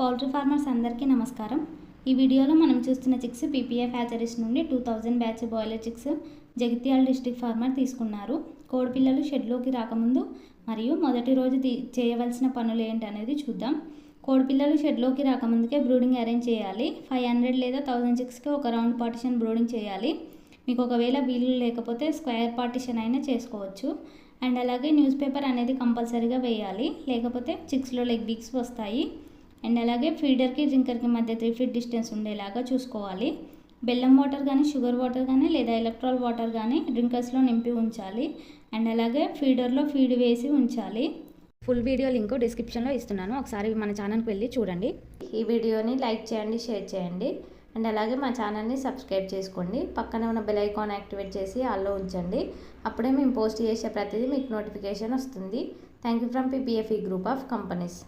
Poultry farmers అందరికీ నమస్కారం. ఈ వీడియోలో మనం చూస్తున్న చిక్స్ పీపీఏ ఫ్యాచరీస్ నుండి two thousand batch broiler chicks Jagtial district farmer తీసుకున్నారు. కోడిపిల్లలు షెడ్లోకి రాకముందు మరియు మొదటి రోజు తీ- చేయవలసిన పనులు ఏంటనేది చూద్దాం. కోడిపిల్లలు షెడ్లోకి రాకముందుకే బ్రూడింగ్ అరేంజ్ చేయాలి. ఫైవ్ హండ్రెడ్ లేదా థౌజండ్ చిక్స్కి ఒక రౌండ్ పార్టిషన్ బ్రూడింగ్ చేయాలి. మీకు ఒకవేళ వీలు లేకపోతే స్క్వేర్ పార్టిషన్ అయినా చేసుకోవచ్చు. అండ్ అలాగే న్యూస్ పేపర్ అనేది కంపల్సరీగా వేయాలి. లేకపోతే చిక్స్లో లెగ్ వీక్స్ వస్తాయి. అండ్ అలాగే ఫీడర్కి డ్రింకర్కి మధ్య త్రీ ఫీట్ డిస్టెన్స్ ఉండేలాగా చూసుకోవాలి. బెల్లం వాటర్ కానీ షుగర్ వాటర్ కానీ లేదా ఎలక్ట్రాల్ వాటర్ కానీ డ్రింకర్స్లో నింపి ఉంచాలి. అండ్ అలాగే ఫీడర్లో ఫీడ్ వేసి ఉంచాలి. ఫుల్ వీడియో లింక్ డిస్క్రిప్షన్లో ఇస్తున్నాను. ఒకసారి మన ఛానల్కి వెళ్ళి చూడండి. ఈ వీడియోని లైక్ చేయండి షేర్ చేయండి. అండ్ అలాగే మా ఛానల్ని సబ్స్క్రైబ్ చేసుకోండి. పక్కనే ఉన్న బెల్ ఐకాన్ యాక్టివేట్ చేసి ఆల్లో ఉంచండి. అప్పుడే మేము పోస్ట్ చేసే ప్రతిదీ మీకు నోటిఫికేషన్ వస్తుంది. Thank you from PPFE group of companies.